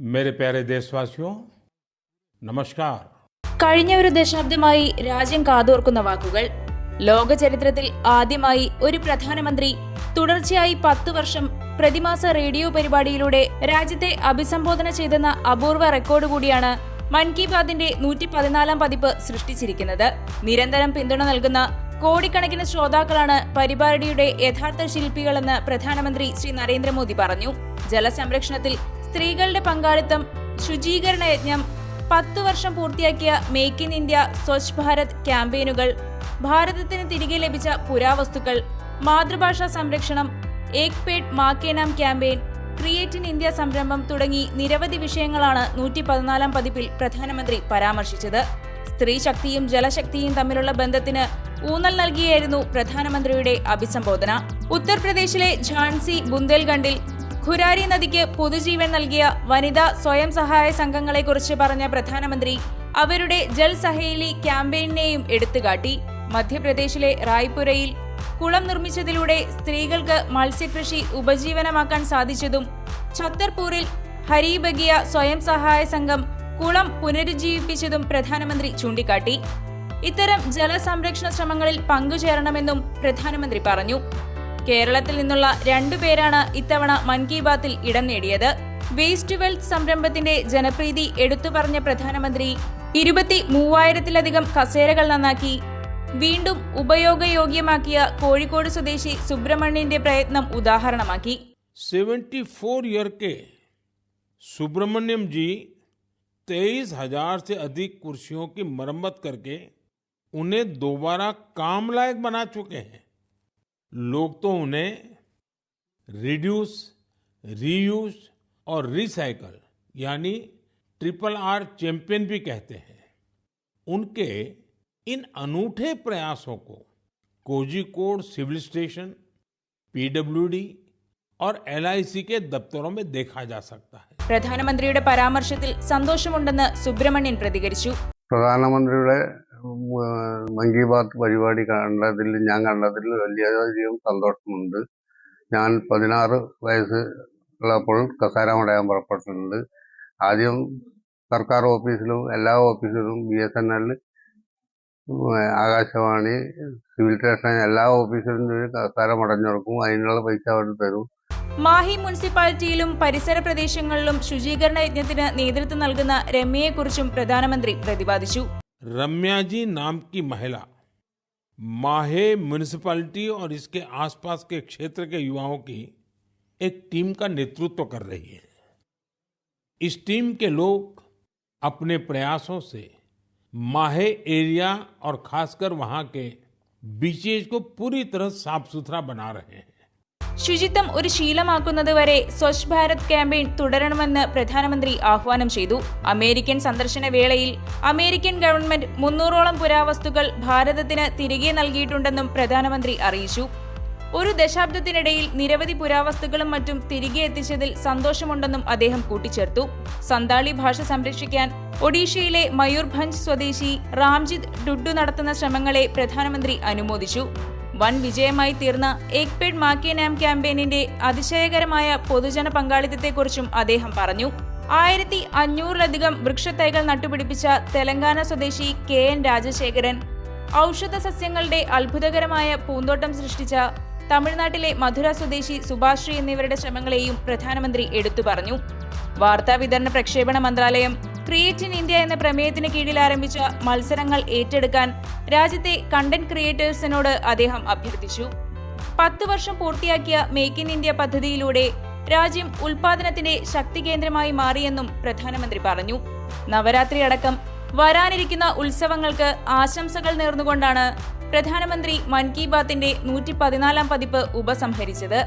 മേരെ കഴിഞ്ഞ ഒരു ദശാബ്ദമായി രാജ്യം കാതോർക്കുന്ന വാക്കുകൾ. ലോക ചരിത്രത്തിൽ ആദ്യമായി ഒരു പ്രധാനമന്ത്രി തുടർച്ചയായി പത്ത് വർഷം പ്രതിമാസ റേഡിയോ പരിപാടിയിലൂടെ രാജ്യത്തെ അഭിസംബോധന ചെയ്തെന്ന അപൂർവ റെക്കോർഡ് കൂടിയാണ് മൻ കി ബാത്തിന്റെ നൂറ്റി പതിനാലാം പതിപ്പ് സൃഷ്ടിച്ചിരിക്കുന്നത്. നിരന്തരം പിന്തുണ നൽകുന്ന കോടിക്കണക്കിന് ശ്രോതാക്കളാണ് പരിപാടിയുടെ യഥാർത്ഥ ശില്പികളെന്ന് പ്രധാനമന്ത്രി ശ്രീ നരേന്ദ്രമോദി പറഞ്ഞു. ജലസംരക്ഷണത്തിൽ സ്ത്രീകളുടെ പങ്കാളിത്തം ശുചീകരണ യജ്ഞം പത്തു വർഷം പൂർത്തിയാക്കിയ make in India Swachh Bharat ക്യാമ്പയിനുകൾ ഭാരതത്തിന് തിരികെ ലഭിച്ച പുരാവസ്തുക്കൾ മാതൃഭാഷാ സംരക്ഷണം Ek Ped Maa Ke Naam campaign create in India സംരംഭം തുടങ്ങി നിരവധി വിഷയങ്ങളാണ് നൂറ്റി പതിനാലാം പതിപ്പിൽ പ്രധാനമന്ത്രി പരാമർശിച്ചത്. സ്ത്രീ ശക്തിയും ജലശക്തിയും തമ്മിലുള്ള ബന്ധത്തിന് ഊന്നൽ നൽകിയായിരുന്നു പ്രധാനമന്ത്രിയുടെ അഭിസംബോധന. ഉത്തർപ്രദേശിലെ ഝാൻസി ബുന്ദേൽഖണ്ഡിൽ ഖുരാരി നദിക്ക് പുതുജീവൻ നൽകിയ വനിതാ സ്വയം സഹായ സംഘങ്ങളെക്കുറിച്ച് പറഞ്ഞ പ്രധാനമന്ത്രി അവരുടെ ജൽ സഹേലി ക്യാമ്പയിനെയും എടുത്തുകാട്ടി. മധ്യപ്രദേശിലെ റായ്പുരയിൽ കുളം നിർമ്മിച്ചതിലൂടെ സ്ത്രീകൾക്ക് മത്സ്യകൃഷി ഉപജീവനമാക്കാൻ സാധിച്ചതും ഛത്തർപൂരിൽ ഹരിബഗിയ സ്വയം സഹായ സംഘം കുളം പുനരുജ്ജീവിപ്പിച്ചതും പ്രധാനമന്ത്രി ചൂണ്ടിക്കാട്ടി. ഇത്തരം ജലസംരക്ഷണ ശ്രമങ്ങളിൽ പങ്കുചേരണമെന്നും പ്രധാനമന്ത്രി പറഞ്ഞു. കേരളത്തിൽ നിന്നുള്ള രണ്ടുപേരാണ് ഇത്തവണ മൻ കി ബാത്തിൽ ഇടം നേടിയത് വേസ്റ്റ് വെൽത്ത് സംരംഭത്തിന്റെ ജനപ്രീതി എടുത്തു പറഞ്ഞ പ്രധാനമന്ത്രി ഇരുപത്തി മൂവായിരത്തിലധികം കസേരകൾ നന്നാക്കി വീണ്ടും ഉപയോഗയോഗ്യമാക്കിയ കോഴിക്കോട് സ്വദേശി സുബ്രഹ്മണ്യന്റെ പ്രയത്നം ഉദാഹരണമാക്കി 74 ईयर के सुब्रमण्यम जी तेईस हजार से अधिक कुर्सियों की मरम्मत करके उन्हें दोबारा काम लायक बना चुके हैं लोग तो उन्हें रिड्यूस रीयूज और रिसाइकल यानी ट्रिपल आर चैंपियन भी कहते हैं उनके इन अनूठे प्रयासों को कोझिकोड सिविल स्टेशन पीडब्ल्यूडी और एलआईसी के दफ्तरों में देखा जा सकता है പ്രധാനമന്ത്രിയുടെ പരാമർശത്തിൽ സന്തോഷമുണ്ടെന്ന് സുബ്രഹ്മണ്യൻ പ്രതികരിച്ചു പ്രധാനമന്ത്രിയുടെ ഉം, മൻ കി ബാത്ത് പരിപാടി കണ്ടതിൽ ഞാൻ കണ്ടതിൽ വലിയധികം സന്തോഷമുണ്ട്. ഞാൻ പതിനാറ് വയസ്സ് ഉള്ളപ്പോൾ കസാര മടയാൻ പുറപ്പെട്ടിട്ടുണ്ട്. ആദ്യം സർക്കാർ ഓഫീസിലും എല്ലാ ഓഫീസിലും B S N L Akashvani civil station എല്ലാ ഓഫീസിലും കസാര മടഞ്ഞെടുക്കും. അതിനുള്ള പൈസ അവർ തരും. മാഹി മുനിസിപ്പാലിറ്റിയിലും പരിസര പ്രദേശങ്ങളിലും ശുചീകരണ യജ്ഞത്തിന് നേതൃത്വം നൽകുന്ന രമ്യയെക്കുറിച്ചും പ്രധാനമന്ത്രി പ്രതിപാദിച്ചു. रम्या जी नाम की महिला, माहे म्यूनिसिपैलिटी और इसके आसपास के क्षेत्र के युवाओं की एक टीम का नेतृत्व कर रही है। इस टीम के लोग अपने प्रयासों से माहे एरिया और खासकर वहाँ के बीचेज को पूरी तरह साफ़ सुथरा बना रहे हैं। ശുചിത്വം ഒരു ശീലമാക്കുന്നതുവരെ സ്വച്ഛ് ഭാരത് ക്യാമ്പയിൻ തുടരണമെന്ന് പ്രധാനമന്ത്രി ആഹ്വാനം ചെയ്തു. അമേരിക്കൻ സന്ദർശന വേളയിൽ അമേരിക്കൻ ഗവൺമെന്റ് മുന്നൂറോളം പുരാവസ്തുക്കൾ ഭാരതത്തിന് തിരികെ നൽകിയിട്ടുണ്ടെന്നും പ്രധാനമന്ത്രി അറിയിച്ചു. ഒരു ദശാബ്ദത്തിനിടയിൽ നിരവധി പുരാവസ്തുക്കളും മറ്റും തിരികെ എത്തിച്ചതിൽ സന്തോഷമുണ്ടെന്നും അദ്ദേഹം കൂട്ടിച്ചേർത്തു. സന്താളി ഭാഷ സംരക്ഷിക്കാൻ ഒഡീഷയിലെ മയൂർഭഞ്ച് സ്വദേശി റാംജിത് ഡുഡു നടത്തുന്ന ശ്രമങ്ങളെ പ്രധാനമന്ത്രി അനുമോദിച്ചു. വൻ വിജയമായി തീർന്ന ഏക് പേഡ് മാ കെ നാം ക്യാമ്പയിനിന്റെ അതിശയകരമായ പൊതുജന പങ്കാളിത്തത്തെക്കുറിച്ചും അദ്ദേഹം പറഞ്ഞു. ആയിരത്തി അഞ്ഞൂറിലധികം വൃക്ഷത്തൈകൾ നട്ടുപിടിപ്പിച്ച തെലങ്കാന സ്വദേശി കെ എൻ രാജശേഖരൻ ഔഷധ സസ്യങ്ങളുടെ അത്ഭുതകരമായ പൂന്തോട്ടം സൃഷ്ടിച്ച തമിഴ്നാട്ടിലെ മധുര സ്വദേശി സുഭാശ്രീ എന്നിവരുടെ ശ്രമങ്ങളെയും പ്രധാനമന്ത്രി എടുത്തു പറഞ്ഞു. വാർത്താ വിതരണ പ്രക്ഷേപണ മന്ത്രാലയം ക്രിയേറ്റ് ഇൻ ഇന്ത്യ എന്ന പ്രമേയത്തിന് കീഴിൽ ആരംഭിച്ച മത്സരങ്ങൾ ഏറ്റെടുക്കാൻ രാജ്യത്തെ കണ്ടന്റ് ക്രിയേറ്റേഴ്സിനോട് അദ്ദേഹം അഭ്യർത്ഥിച്ചു. പത്ത് വർഷം പൂർത്തിയാക്കിയ മേക്ക് ഇൻ ഇന്ത്യ പദ്ധതിയിലൂടെ രാജ്യം ഉൽപാദനത്തിന്റെ ശക്തി കേന്ദ്രമായി മാറിയെന്നും പ്രധാനമന്ത്രി പറഞ്ഞു. നവരാത്രി അടക്കം വരാനിരിക്കുന്ന ഉത്സവങ്ങൾക്ക് ആശംസകൾ നേർന്നുകൊണ്ടാണ് പ്രധാനമന്ത്രി മൻ കി ബാത്തിന്റെ നൂറ്റി പതിനാലാം പതിപ്പ് ഉപസംഹരിച്ചത്.